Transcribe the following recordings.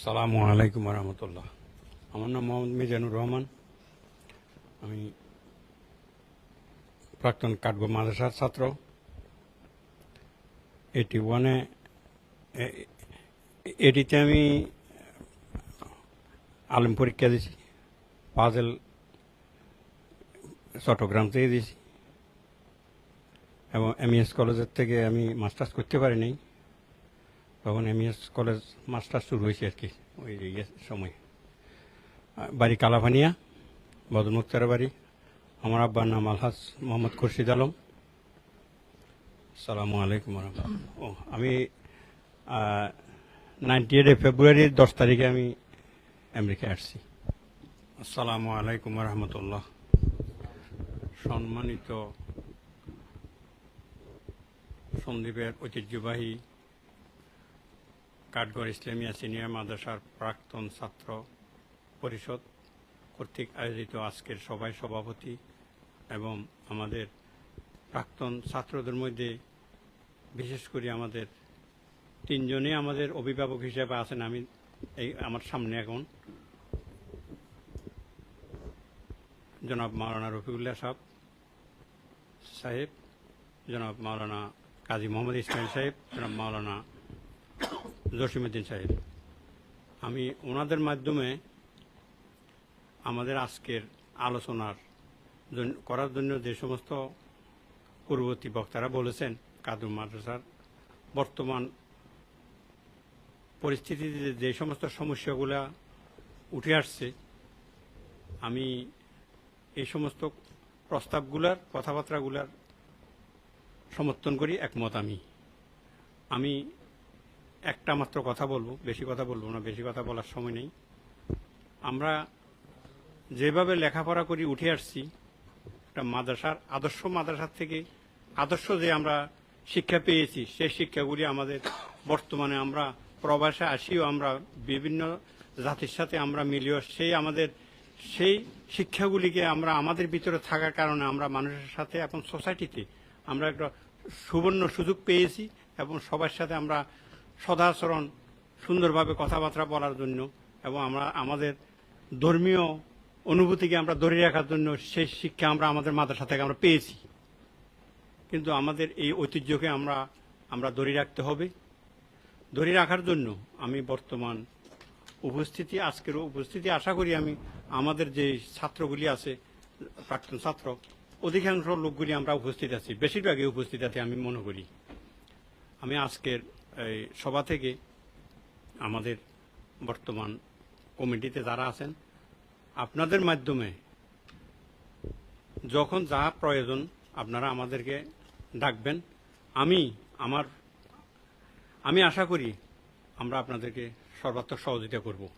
আসসালামু আলাইকুম রহমতুল্লাহ আমার নাম মোহাম্মদ মিজানুর রহমান। আমি প্রাক্তন কাঠগো মাদ্রাসার ছাত্র। এটি ওয়ানে এটিতে আমি আলম পরীক্ষা দিয়েছি, পাজেল চট্টগ্রাম থেকে দিয়েছি এবং এমইএস কলেজের থেকে আমি মাস্টার্স করতে পারিনি। তখন এমইএস কলেজ মাস্টার শুরু হয়েছে আর কি, ওই ইয়ে সময়। বাড়ি কালাভানিয়া বদর মুক্তার বাড়ি আমার আব্বার নাম আলহাজ মোহাম্মদ খুরশিদ আলম। সালামু আলাইকুম ও আমি নাইনটি এইটে ফেব্রুয়ারির দশ তারিখে আমি আমেরিকায় আসছি। আসসালামু আলাইকুম রহমতুল্লাহ। সম্মানিত সন্দীপের ঐতিহ্যবাহী কাঠগড় ইসলামিয়া সিনিয়র মাদ্রাসার প্রাক্তন ছাত্র পরিষদ কর্তৃক আয়োজিত আজকের সভায় সভাপতি এবং আমাদের প্রাক্তন ছাত্রদের মধ্যে বিশেষ করে আমাদের তিনজনে আমাদের অভিভাবক হিসেবে আছেন আমি এই আমার সামনে এখন। জনাব মাওলানা রফিউল্লাহ সাহেব সাহেব, জনাব মাওলানা কাজী মোহাম্মদ ইসমাইল সাহেব, জনাব মাওলানা জসিমুদ্দিন সাহেব। আমি ওনাদের মাধ্যমে আমাদের আজকের আলোচনার করার জন্য যে সমস্ত পূর্ববর্তী বক্তারা বলেছেন, কাদুর মাদ্রাসার বর্তমান পরিস্থিতিতে যে সমস্ত সমস্যাগুলা উঠে আসছে, আমি এই সমস্ত প্রস্তাবগুলার, কথাবার্তাগুলার সমর্থন করি, একমত আমি। আমি একটা মাত্র কথা বলব, বেশি কথা বলব না, বেশি কথা বলার সময় নেই। আমরা যেভাবে লেখাপড়া করি, উঠে আসছি, একটা মাদ্রাসার আদর্শ মাদ্রাসার থেকে, আদর্শ যে আমরা শিক্ষা পেয়েছি, সেই শিক্ষাগুলি আমাদের বর্তমানে আমরা প্রবাসে আসিও আমরা বিভিন্ন জাতির সাথে আমরা মিলিয়ে সেই আমাদের, সেই শিক্ষাগুলিকে আমরা আমাদের ভিতরে থাকার কারণে আমরা মানুষের সাথে এখন সোসাইটিতে আমরা একটা সুবর্ণ সুযোগ পেয়েছি এবং সবার সাথে আমরা সদাচরণ, সুন্দরভাবে কথাবার্তা বলার জন্য এবং আমরা, আমাদের ধর্মীয় অনুভূতিকে আমরা ধরে রাখার জন্য সেই শিক্ষা আমরা আমাদের মাদ্রাসা থেকে আমরা পেয়েছি। কিন্তু আমাদের এই ঐতিহ্যকে আমরা আমরা ধরে রাখতে হবে। ধরে রাখার জন্য আমি বর্তমান উপস্থিতি, আজকের উপস্থিতি, আশা করি আমি আমাদের যে ছাত্রগুলি আছে, প্রাক্তন ছাত্র, অধিকাংশ লোকগুলি আমরা উপস্থিত আছি, বেশিরভাগই উপস্থিত আছি আমি মনে করি। আমি আজকের এই সভা থেকে আমাদের বর্তমান কমিটিতে যারা আছেন, আপনাদের মাধ্যমে যখন যা প্রয়োজন আপনারা আমাদেরকে ডাকবেন। আমি আমার, আমি আশা করি আমরা আপনাদেরকে সর্বাত্মক সহযোগিতা করব।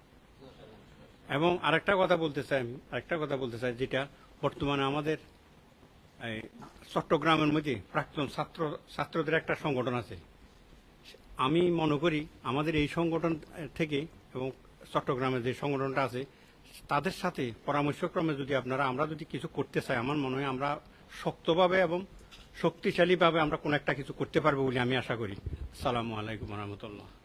এবং আরেকটা কথা বলতে চাই আরেকটা কথা বলতে চাই যেটা বর্তমানে আমাদের চট্টগ্রামের মধ্যে প্রাক্তন ছাত্র, ছাত্রদের একটা সংগঠন আছে। আমি মনে করি আমাদের এই সংগঠন থেকে এবং চট্টগ্রামের যে সংগঠনটা আছে, তাদের সাথে পরামর্শক্রমে যদি আপনারা, আমরা যদি কিছু করতে চাই, আমার মনে হয় আমরা শক্তভাবে এবং শক্তিশালীভাবে আমরা কোনো একটা কিছু করতে পারব বলে আমি আশা করি। সালামু আলাইকুম রহমতুল্লাহ।